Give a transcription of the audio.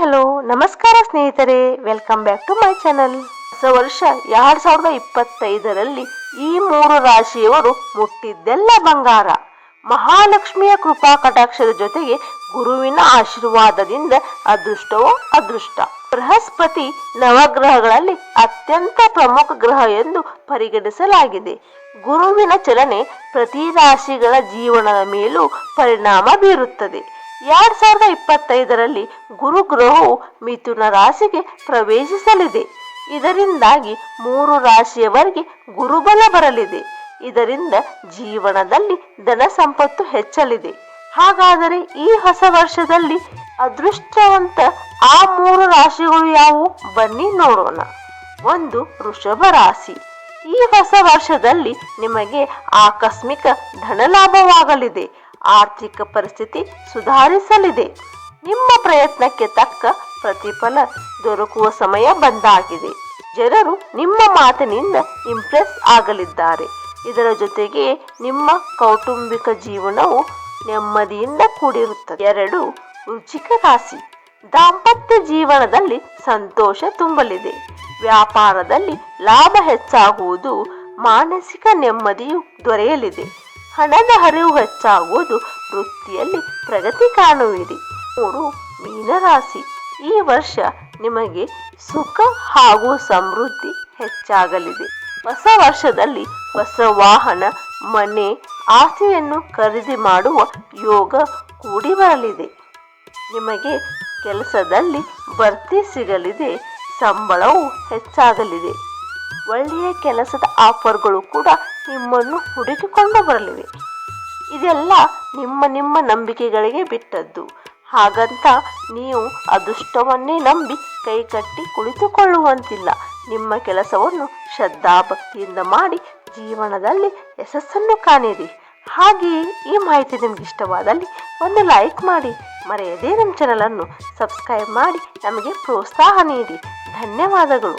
Hello, ನಮಸ್ಕಾರ ಸ್ನೇಹಿತರೆ welcome back to my channel ಹೊಸ ವರ್ಷ ಎರಡ್ ಸಾವಿರದ ಇಪ್ಪತ್ತೈದರಲ್ಲಿ ಈ ಮೂರು ರಾಶಿಯವರು ಮುಟ್ಟಿದ್ದೆಲ್ಲ ಬಂಗಾರ. ಮಹಾಲಕ್ಷ್ಮಿಯ ಕೃಪಾ ಕಟಾಕ್ಷದ ಜೊತೆಗೆ ಗುರುವಿನ ಆಶೀರ್ವಾದದಿಂದ ಅದೃಷ್ಟವೋ ಅದೃಷ್ಟ. ಬೃಹಸ್ಪತಿ ನವಗ್ರಹಗಳಲ್ಲಿ ಅತ್ಯಂತ ಪ್ರಮುಖ ಗ್ರಹ ಎಂದು ಪರಿಗಣಿಸಲಾಗಿದೆ. ಗುರುವಿನ ಚಲನೆ ಪ್ರತಿ ರಾಶಿಗಳ ಜೀವನದ ಮೇಲೂ ಪರಿಣಾಮ ಬೀರುತ್ತದೆ. ಎರಡ್ ಸಾವಿರದ ಇಪ್ಪತ್ತೈದರಲ್ಲಿ ಗುರುಗ್ರಹವು ಮಿಥುನ ರಾಶಿಗೆ ಪ್ರವೇಶಿಸಲಿದೆ. ಇದರಿಂದಾಗಿ ಮೂರು ರಾಶಿಯವರಿಗೆ ಗುರುಬಲ ಬರಲಿದೆ. ಇದರಿಂದ ಜೀವನದಲ್ಲಿ ಧನ ಸಂಪತ್ತು ಹೆಚ್ಚಲಿದೆ. ಹಾಗಾದರೆ ಈ ಹೊಸ ವರ್ಷದಲ್ಲಿ ಅದೃಷ್ಟವಂತ ಆ ಮೂರು ರಾಶಿಗಳು ಯಾವುವು? ಬನ್ನಿ ನೋಡೋಣ. ಒಂದು ವೃಷಭ ರಾಶಿ. ಈ ಹೊಸ ವರ್ಷದಲ್ಲಿ ನಿಮಗೆ ಆಕಸ್ಮಿಕ ಧನಲಾಭವಾಗಲಿದೆ ಆರ್ಥಿಕ ಪರಿಸ್ಥಿತಿ ಸುಧಾರಿಸಲಿದೆ. ನಿಮ್ಮ ಪ್ರಯತ್ನಕ್ಕೆ ತಕ್ಕ ಪ್ರತಿಫಲ ದೊರಕುವ ಸಮಯ ಬಂದಾಗಿದೆ. ಜನರು ನಿಮ್ಮ ಮಾತಿನಿಂದ ಇಂಪ್ರೆಸ್ ಆಗಲಿದ್ದಾರೆ. ಇದರ ಜೊತೆಗೆ ನಿಮ್ಮ ಕೌಟುಂಬಿಕ ಜೀವನವು ನೆಮ್ಮದಿಯಿಂದ ಕೂಡಿರುತ್ತದೆ. ಎರಡು ರುಚಿಕ ರಾಶಿ. ದಾಂಪತ್ಯ ಜೀವನದಲ್ಲಿ ಸಂತೋಷ ತುಂಬಲಿದೆ. ವ್ಯಾಪಾರದಲ್ಲಿ ಲಾಭ ಹೆಚ್ಚಾಗುವುದು ಮಾನಸಿಕ ನೆಮ್ಮದಿಯು ದೊರೆಯಲಿದೆ. ಹಣದ ಹರಿವು ಹೆಚ್ಚಾಗುವುದು ವೃತ್ತಿಯಲ್ಲಿ ಪ್ರಗತಿ ಕಾಣುವಿರಿ. ಮೂರು, ಮೀನರಾಶಿ. ಈ ವರ್ಷ ನಿಮಗೆ ಸುಖ ಹಾಗೂ ಸಮೃದ್ಧಿ ಹೆಚ್ಚಾಗಲಿದೆ. ಹೊಸ ವರ್ಷದಲ್ಲಿ ಹೊಸ ವಾಹನ ಮನೆ, ಆಸ್ತಿಯನ್ನು ಖರೀದಿ ಮಾಡುವ ಯೋಗ ಕೂಡಿ ಬರಲಿದೆ. ನಿಮಗೆ ಕೆಲಸದಲ್ಲಿ ಬಡ್ತಿ ಸಿಗಲಿದೆ. ಸಂಬಳವು ಹೆಚ್ಚಾಗಲಿದೆ. ಒಳ್ಳೆಯ ಕೆಲಸದ ಆಫರ್ಗಳು ಕೂಡ ನಿಮ್ಮನ್ನು ಹುಡುಕಿಕೊಂಡು ಬರಲಿವೆ. ಇದೆಲ್ಲ ನಿಮ್ಮ ನಿಮ್ಮ ನಂಬಿಕೆಗಳಿಗೆ ಬಿಟ್ಟದ್ದು. ಹಾಗಂತ ನೀವು ಅದೃಷ್ಟವನ್ನೇ ನಂಬಿ ಕೈಕಟ್ಟಿ ಕುಳಿತುಕೊಳ್ಳುವಂತಿಲ್ಲ. ನಿಮ್ಮ ಕೆಲಸವನ್ನು ಶ್ರದ್ಧಾಭಕ್ತಿಯಿಂದ ಮಾಡಿ ಜೀವನದಲ್ಲಿ ಯಶಸ್ಸನ್ನು ಕಾಣಿರಿ. ಹಾಗೆಯೇ ಈ ಮಾಹಿತಿ ನಿಮ್ಗೆ ಇಷ್ಟವಾದಲ್ಲಿ ಒಂದು ಲೈಕ್ ಮಾಡಿ, ಮರೆಯದೇ ನಮ್ಮ ಚಾನಲನ್ನು ಸಬ್ಸ್ಕ್ರೈಬ್ ಮಾಡಿ, ನಮಗೆ ಪ್ರೋತ್ಸಾಹ ನೀಡಿ. ಧನ್ಯವಾದಗಳು.